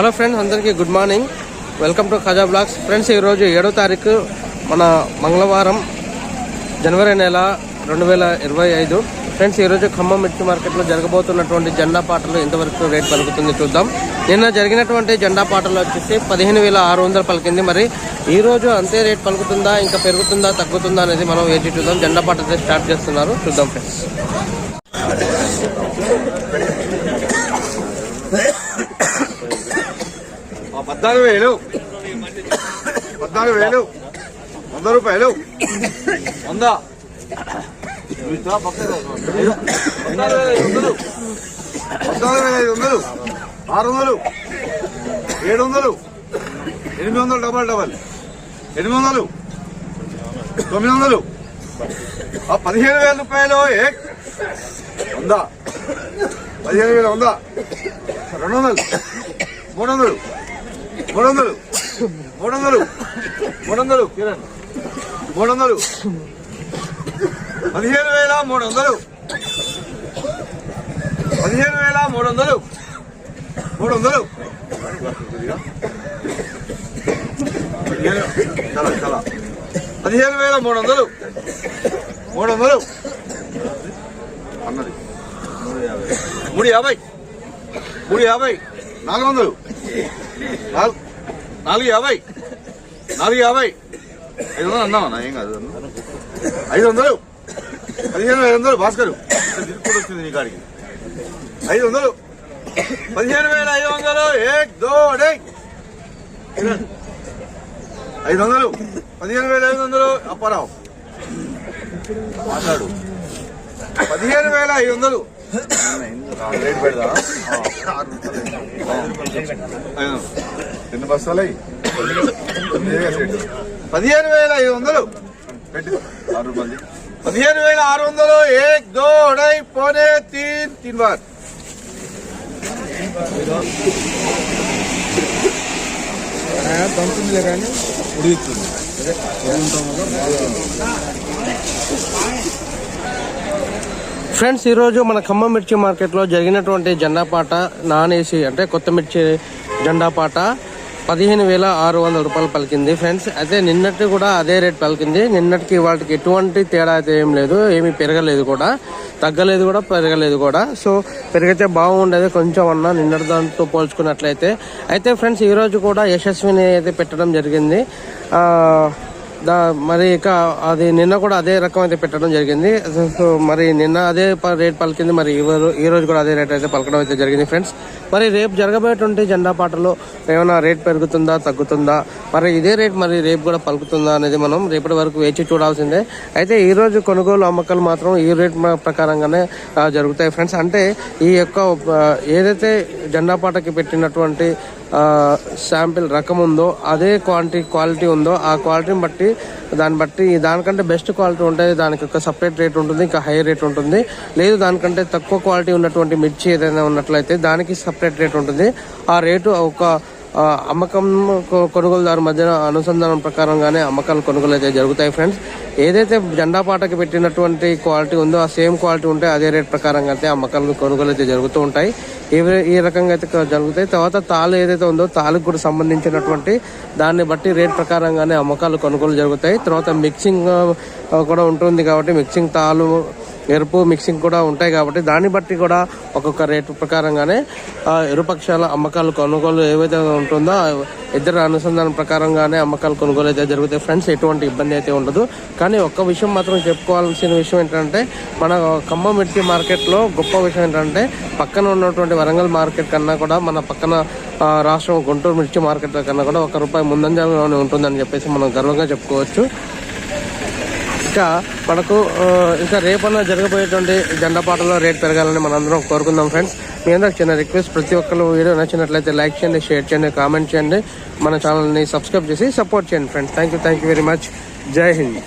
Hello friends అందరికీ good morning welcome to Khaja blogs friends ఈరోజు ఏడో తారీఖు మన మంగళవారం జనవరి నెల రెండు వేల ఇరవై ఐదు. ఫ్రెండ్స్ ఈరోజు ఖమ్మం మిర్చి మార్కెట్లో జరగబోతున్నటువంటి జెండా పాటలు ఎంతవరకు రేట్ పలుకుతుంది చూద్దాం. నిన్న జరిగినటువంటి జెండా పాటలు వచ్చేసి పదిహేను వేల ఆరు వందలు పలికింది. మరి ఈరోజు అంతే రేట్ పలుకుతుందా ఇంకా పెరుగుతుందా తగ్గుతుందా అనేది మనం వేచి చూద్దాం. జెండా పాట స్టార్ట్ చేస్తున్నారు. చూద్దాం ఫ్రెండ్స్ పద్నాలుగు వేలు. పద్నాలుగు వేలు. వంద రూపాయలు. వంద. పద్నాలుగు వేల ఐదు వందలు. పద్నాలుగు వేల ఐదు వందలు ఆరు వందలు. ఏడు వందలు. ఎనిమిది వందలు డబల్ డబల్. ఎనిమిది వందలు. తొమ్మిది వందలు. ఆ పదిహేను వేల రూపాయలు ఏ? వంద. పదిహేను వేల వంద. రెండు వందలు. మూడు వందలు. మూడు వందలు మూడు వందలు మూడు వందలు కిరణ్. మూడు వందలు పదిహేను వేల మూడు వందలు పదిహేను వేల మూడు వందలు మూడు వందలు పదిహేను చాలా చాలా. పదిహేను వేల మూడు వందలు మూడు వందలు అన్నది మూడు యాభై. మూడు యాభై. నాలుగు వందలు. నాలుగు. నాలుగు యాభై. నాలుగు యాభై. ఐదు వందలు అన్నామన్నా ఏం కాదు ఐదు వందలు పదిహేను ఐదు వందలు భాస్కరు. కూడా వచ్చింది నీ కాడికి. ఐదు వందలు పదిహేను వేల ఐదు వందలు. ఏక్ దో ఐదు వందలు పదిహేను వేల ఐదు వందలు. అప్పారావు. మాట్లాడు. పదిహేను వేల ఐదు వందలు. రేట్ పెడదా ఎన్ని బస్తాలు పదిహేను వేల ఐదు వందలు. పెట్టి ఆరు రూపాయలు పదిహేను వేల ఆరు వందలు. ఏక్ దో అడై పోనే తీన్ తీన్ బార్ పంపింది కానీ ఉడికిస్తుంది ఫ్రెండ్స్ ఈరోజు మన ఖమ్మం మిర్చి మార్కెట్లో జరిగినటువంటి జెండా పాట నాన్ ఏసీ అంటే కొత్త మిర్చి జెండా పాట పదిహేను వేల ఆరు వందల రూపాయలు పలికింది. ఫ్రెండ్స్ అయితే నిన్నటి కూడా అదే రేట్ పలికింది. నిన్నటికి వాటికి ఎటువంటి తేడా అయితే ఏం లేదు ఏమీ పెరగలేదు కూడా. తగ్గలేదు కూడా పెరగలేదు కూడా. సో పెరిగితే బాగుండేది కొంచెం అన్న నిన్నటి దాంతో పోల్చుకున్నట్లయితే. అయితే ఫ్రెండ్స్ ఈరోజు కూడా యశస్విని అయితే పెట్టడం జరిగింది. దా మరి ఇక అది నిన్న కూడా అదే రకం అయితే పెట్టడం జరిగింది. సో మరి నిన్న అదే రేట్ పలికింది. మరి ఈ రోజు కూడా అదే రేట్ అయితే పలకడం అయితే జరిగింది ఫ్రెండ్స్. మరి రేపు జరగబోయేటువంటి జెండా పాటలో ఏమైనా రేట్ పెరుగుతుందా తగ్గుతుందా? మరి ఇదే రేట్ మరి రేపు కూడా పలుకుతుందా అనేది మనం రేపటి వరకు వేచి చూడాల్సిందే. అయితే ఈ రోజు కొనుగోలు అమ్మకాలు మాత్రం ఈ రేట్ ప్రకారంగానే జరుగుతాయి ఫ్రెండ్స్. అంటే ఈ యొక్క ఏదైతే జెండా పాటకి పెట్టినటువంటి శాంపిల్ రకం ఉందో అదే క్వాంటిటీ క్వాలిటీ ఉందో ఆ క్వాలిటీని బట్టి దాన్ని బట్టి దానికంటే బెస్ట్ క్వాలిటీ ఉంటుంది దానికి ఒక సపరేట్ రేట్ ఉంటుంది ఇంకా హై రేట్ ఉంటుంది. లేదు దానికంటే తక్కువ క్వాలిటీ ఉన్నటువంటి మిర్చి ఏదైనా ఉన్నట్లయితే దానికి సపరేట్ రేట్ ఉంటుంది. ఆ రేటు ఒక అమ్మకం కొనుగోలుదారు మధ్యన అనుసంధానం ప్రకారంగానే అమ్మకాలు కొనుగోలు అయితే జరుగుతాయి ఫ్రెండ్స్ ఏదైతే జెండా పాటకి పెట్టినటువంటి క్వాలిటీ ఉందో ఆ సేమ్ క్వాలిటీ ఉంటే అదే రేట్ ప్రకారంగా అయితే అమ్మకాలు కొనుగోలు అయితే జరుగుతూ ఉంటాయి. ఈ ఈ రకంగా అయితే జరుగుతాయి. తర్వాత తాళు ఏదైతే ఉందో తాళుకు కూడా సంబంధించినటువంటి దాన్ని బట్టి రేట్ ప్రకారంగానే అమ్మకాలు కొనుగోలు జరుగుతాయి. తర్వాత మిక్సింగ్ కూడా ఉంటుంది కాబట్టి మిక్సింగ్ తాళు ఎరుపు మిక్సింగ్ కూడా ఉంటాయి కాబట్టి దాన్ని బట్టి కూడా ఒక్కొక్క రేటు ప్రకారంగానే ఆ ఇరుపక్షాల అమ్మకాలు కొనుగోలు ఏవైతే ఉంటుందో ఇద్దరు అనుసంధానం ప్రకారంగానే అమ్మకాలు కొనుగోలు అయితే జరుగుతాయి. ఫ్రెండ్స్ ఎటువంటి ఇబ్బంది అయితే ఉండదు. కానీ ఒక్క విషయం మాత్రం చెప్పుకోవాల్సిన విషయం ఏంటంటే మన ఖమ్మం మిర్చి మార్కెట్లో గొప్ప విషయం ఏంటంటే పక్కన ఉన్నటువంటి వరంగల్ మార్కెట్ కన్నా కూడా మన పక్కన రాష్ట్రం గుంటూరు మిర్చి మార్కెట్ కన్నా కూడా ఒక రూపాయి ముందంజలోనే ఉంటుందని చెప్పేసి మనం గర్వంగా చెప్పుకోవచ్చు. ఇంకా మనకు ఇంకా రేపన్న జరగబోయేటువంటి జెండా పాటల్లో రేట్ పెరగాలని మనందరం కోరుకుందాం ఫ్రెండ్స్. మీ అందరికి చిన్న రిక్వెస్ట్ ప్రతి ఒక్కరు వీడియో నచ్చినట్లయితే లైక్ చేయండి షేర్ చేయండి కామెంట్ చేయండి. మన ఛానల్ని సబ్స్క్రైబ్ చేసి సపోర్ట్ చేయండి friends. Thank you thank you very much. జై హింద్.